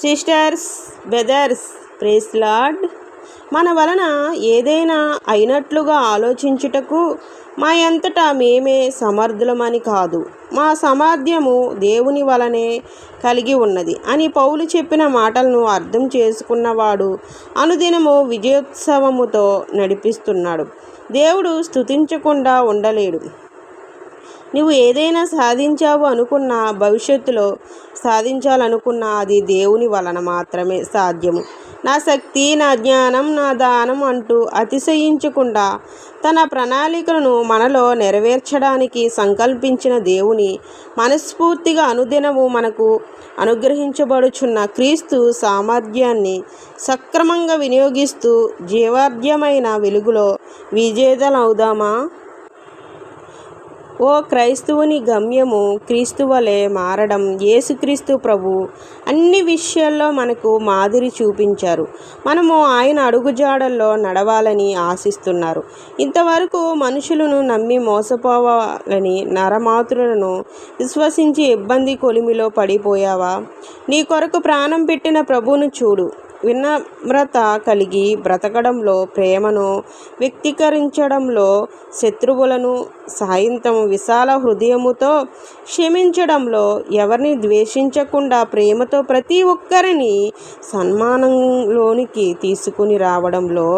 Sisters brothers praise lord. మన వలన ఏదైనా అయినట్లుగా ఆలోచించుటకు మా అంతటా మేమే సమర్థులమని కాదు. మా సామర్థ్యము దేవుని వలనే కలిగి ఉన్నది అని పౌలు చెప్పిన మాటలను అర్థం చేసుకున్నవాడు అనుదినము విజయోత్సవముతో నడిపిస్తున్నాడు. దేవుడు స్తుతించకుండా ఉండలేడు. నువ్వు ఏదైనా సాధించావు అనుకున్న భవిష్యత్తులో సాధించాలనుకున్న అది దేవుని వలన మాత్రమే సాధ్యము. నా శక్తి నా జ్ఞానం నా దానం అంటూ అతిశయించకుండా తన ప్రణాళికలను మనలో నెరవేర్చడానికి సంకల్పించిన దేవుని మనస్ఫూర్తిగా అనుదినము మనకు అనుగ్రహించబడుచున్న క్రీస్తు సామర్థ్యాన్ని సక్రమంగా వినియోగిస్తూ జీవార్ధ్యమైన వెలుగులో విజేతలవుదామా? ఓ క్రైస్తవుని గమ్యము క్రీస్తువలే మారడం యేసుక్రీస్తు ప్రభు అన్ని విషయాల్లో మనకు మాదిరి చూపించారు. మనము ఆయన అడుగుజాడల్లో నడవాలని ఆశిస్తున్నారు. ఇంతవరకు మనుషులను నమ్మి మోసపోవాలని నరమాతులను విశ్వసించి ఇబ్బంది కొలిమిలో పడిపోయావా? నీ కొరకు ప్రాణం పెట్టిన ప్రభువును చూడు. వినమ్రత కలిగి బ్రతకడంలో ప్రేమను వ్యక్తీకరించడంలో శత్రువులను సాయంత్రం విశాల హృదయముతో క్షమించడంలో ఎవరిని ద్వేషించకుండా ప్రేమతో ప్రతి ఒక్కరిని సన్మానంలోనికి తీసుకుని రావడంలో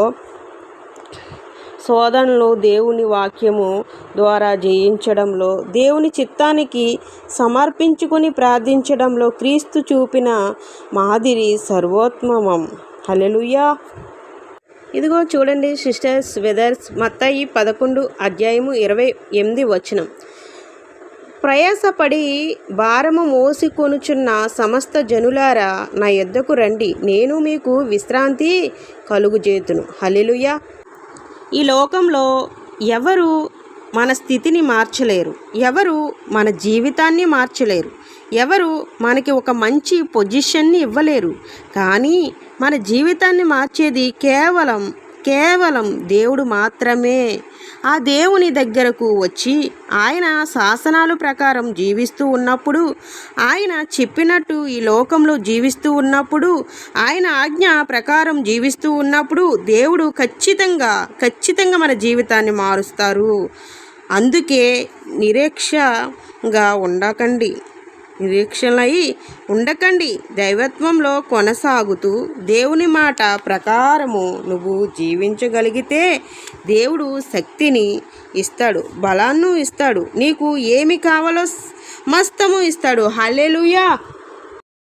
శోధనలు దేవుని వాక్యము ద్వారా జయించడంలో దేవుని చిత్తానికి సమర్పించుకుని ప్రార్థించడంలో క్రీస్తు చూపిన మాదిరి సర్వోత్తమం. హలెలుయా ఇదిగో చూడండి సిస్టర్స్ వెదర్స్ మత్తాయి పదకొండు అధ్యాయము ఇరవై ఎనిమిది వచనం. ప్రయాసపడి భారము మోసికొనుచున్న సమస్త జనులారా నా యొద్దకు రండి. నేను మీకు విశ్రాంతి కలుగుజేతును. హలెలుయా ఈ లోకంలో ఎవరు మన స్థితిని మార్చలేరు ఎవరు మన జీవితాన్ని మార్చలేరు ఎవరు మనకి ఒక మంచి పొజిషన్ని ఇవ్వలేరు. కానీ మన జీవితాన్ని మార్చేది కేవలం కేవలం దేవుడు మాత్రమే. ఆ దేవుని దగ్గరకు వచ్చి ఆయన శాసనాలు ప్రకారం జీవిస్తూ ఉన్నప్పుడు ఆయన చెప్పినట్టు ఈ లోకంలో జీవిస్తూ ఉన్నప్పుడు ఆయన ఆజ్ఞ ప్రకారం జీవిస్తూ ఉన్నప్పుడు దేవుడు ఖచ్చితంగా ఖచ్చితంగా మన జీవితాన్ని మారుస్తారు. అందుకే నిరీక్షగా ఉండకండి. నిరీక్షలై ఉండకండి. దైవత్వంలో కొనసాగుతూ దేవుని మాట ప్రకారము నువ్వు జీవించగలిగితే దేవుడు శక్తిని ఇస్తాడు బలాన్ని ఇస్తాడు. నీకు ఏమి కావాలో మస్తము ఇస్తాడు. హల్లెలుయా!